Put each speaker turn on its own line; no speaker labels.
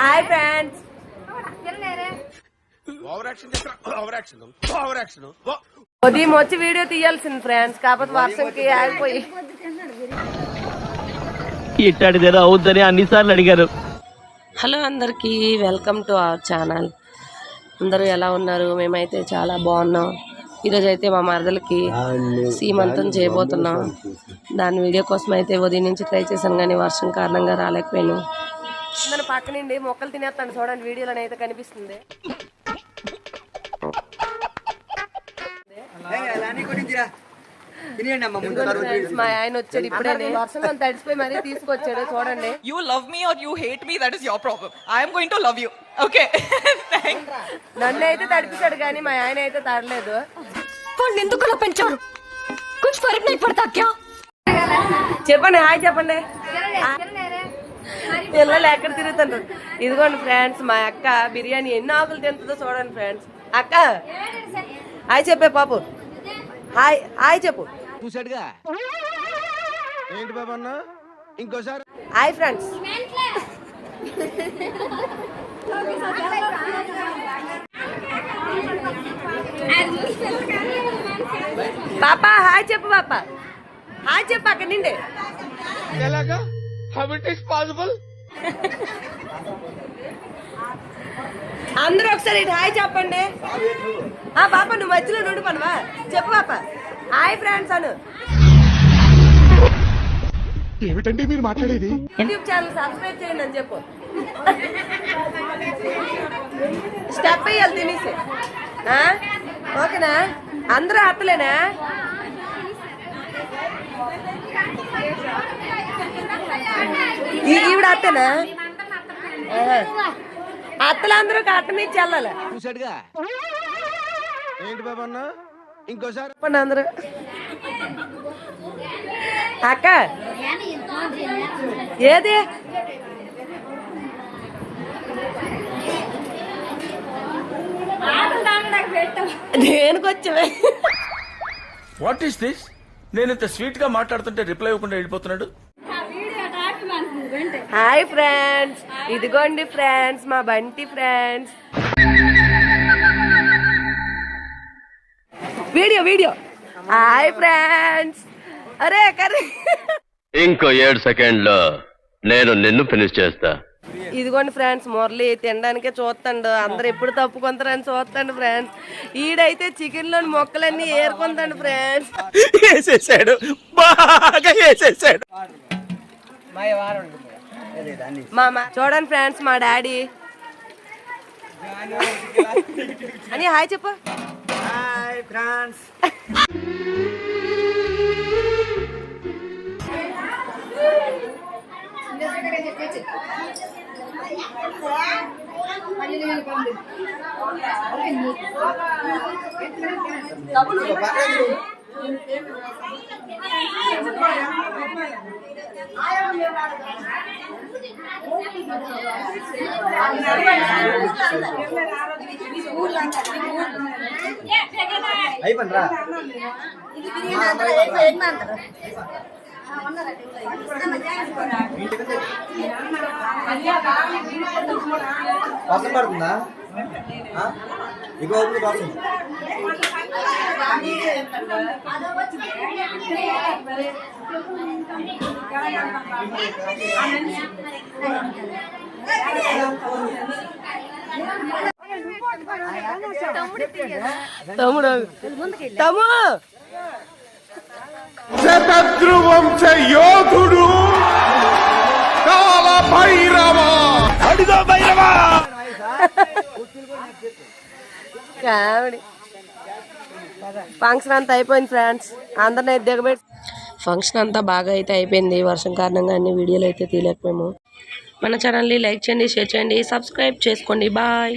Hi friends ఉదయం వచ్చి video తీయాల్సింది friends కాకపోతే వర్షంకి ఆగిపోయి.
ఇట్టాడిదేదో అవుద్దని అన్నిసార్లు అడిగారు.
హలో అందరికీ వెల్కమ్ టు అవర్ ఛానల్. అందరూ ఎలా ఉన్నారు? మేమైతే చాలా బాగున్నాం. ఈరోజు అయితే మా మరదలకి సీమంతం చేయబోతున్నాం. దాని వీడియో కోసం అయితే ఉదయం నుంచి ట్రై చేశాను కానీ వర్షం కారణంగా రాలేకపోయాను. కింద పక్కనండి మొక్కలు తినేస్తాను చూడండి వీడియోలో అయితే కనిపిస్తుంది. తీసుకొచ్చాడు చూడండి.
You love me are you hate me that love you okay
నన్ను అయితే మా ఆయన అయితే
ఎందుకు కొంచెం
చెప్పండి హాయ్ చెప్పండి. పిల్లలు ఎక్కడ తిరుగుతుంటారు? ఇదిగోండి ఫ్రెండ్స్ మా అక్క బిర్యానీ ఎన్ని ఆకులు తింటుందో చూడండి ఫ్రెండ్స్. అక్క హాయ్ చెప్పే పాపు. హాయ్ హాయ్ చెప్పు.
చూసాడుగా ఏంటి బాబు అన్న? ఇంకోసారి.
Hi friends. పాప హాయ్ చెప్పు పాప. హాయ్ చెప్పు అక్కడ నిండే.
ఎలాగా? హౌ ఇట్ ఇస్ పాసిబుల్
అందరూ ఒకసారి ఇటు హాయ్ చెప్పండి. ఆ పాప నువ్వు మధ్యలో నుండి పనవా? చెప్పు పాప. Hi friends Anu.
ఏమిటండి మీరు మాట్లాడేది?
యూట్యూబ్ ఛానల్ సబ్స్క్రైబ్ చేయండి అని చెప్పు. స్టెప్ వేయాలి తినేసి? ఓకేనా? అందరూ అత్తలేనా ఈ- ఈవిడ అత్తనా. అత్తలందరూ కట్టనిచ్చి వెళ్ళాలి.
చూసాడుగా ఏంటి బాబు అన్న? ఇంకోసారి.
చెప్పండి అందరూ. అక్క ఏది? దేనికి వచ్చావే?
వాట్ ఈస్ దిస్ నేను ఇంత స్వీట్గా మాట్లాడుతుంటే రిప్లై ఇవ్వకుండా వెళ్ళిపోతున్నాడు.
Hi friends. ఇదిగోండి ఫ్రెండ్స్ మా Bunty friends. Video video. Hi friends. అరే కర్రీ.
ఇంకో ఏడు సెకండ్లో నేను నిన్ను ఫినిష్ చేస్తా.
ఇదిగోండి ఫ్రెండ్స్ మురళి తినడానికే చూస్తాడు. అందరు ఎప్పుడు తప్పుకుంటారని చూస్తాడు ఫ్రెండ్స్. ఈడైతే చికెన్లోని మొక్కలన్నీ ఏరుకుంటాడు ఫ్రెండ్స్.
వేసేసాడు. బాగా వేసేసాడు.
మా మా- చూడండి ఫ్రెండ్స్ మా డాడీ. అని హాయ్ చెప్పు.
వర్షం పడుతుందా? ఇగో అవుతుంది వర్షం
తమ్ముడు తమ్ము
శతద్రువంశ యోధుడు కాల భైరవ అడిగో భైరవ
కామెడీ. ఫంక్షన్ అంతా అయిపోయింది ఫ్రెండ్స్ అందరిని దిగబెట్టి ఫంక్షన్ అంతా బాగా అయితే అయిపోయింది. వర్షం కారణంగా అన్ని వీడియోలు అయితే తీయలేకపోయాము. మన ఛానల్ని లైక్ చేయండి షేర్ చేయండి సబ్స్క్రైబ్ చేసుకోండి. బాయ్